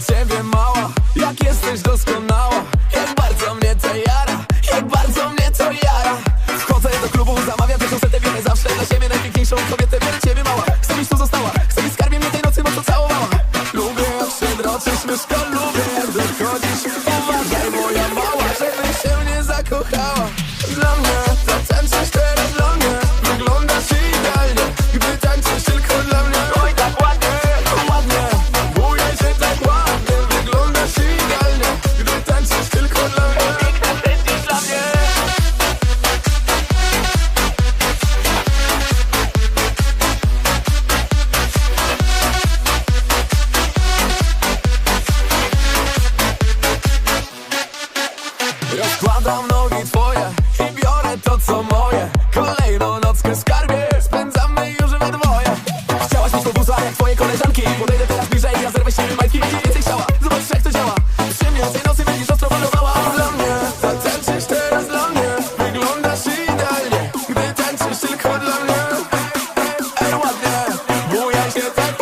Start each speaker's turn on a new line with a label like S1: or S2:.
S1: ciebie mała Jak jesteś doskonała. Jak bardzo mnie to jara Jak bardzo mnie to jara. Wchodzę do klubu, zamawiam tę setę Wiemy zawsze dla siebie najpiękniejszą kobietę Wiele ciebie mała, chcę byś tu została Chcę byś skarbie mnie tej nocy mocno całowała. Lubię jak się droczysz, myszko Lubię jak dochodzisz Uważaj moja mała, żebyś się nie zakochała. Dla mnie Zakładam nogi twoje i biorę to co moje. Kolejną nockę w skarbie spędzamy już we dwoje. Chciałaś mieć pobuza jak twoje koleżanki. Podejdę teraz bliżej, ja zerwę się majtki Więcej chciała, zobacz jak to działa. Przy mnie tej nocy będziesz ostro malowała. Dla mnie, zatańczysz teraz dla mnie. Wyglądasz idealnie, gdy tańczysz tylko dla mnie. Ej, ładnie, bujaj się tak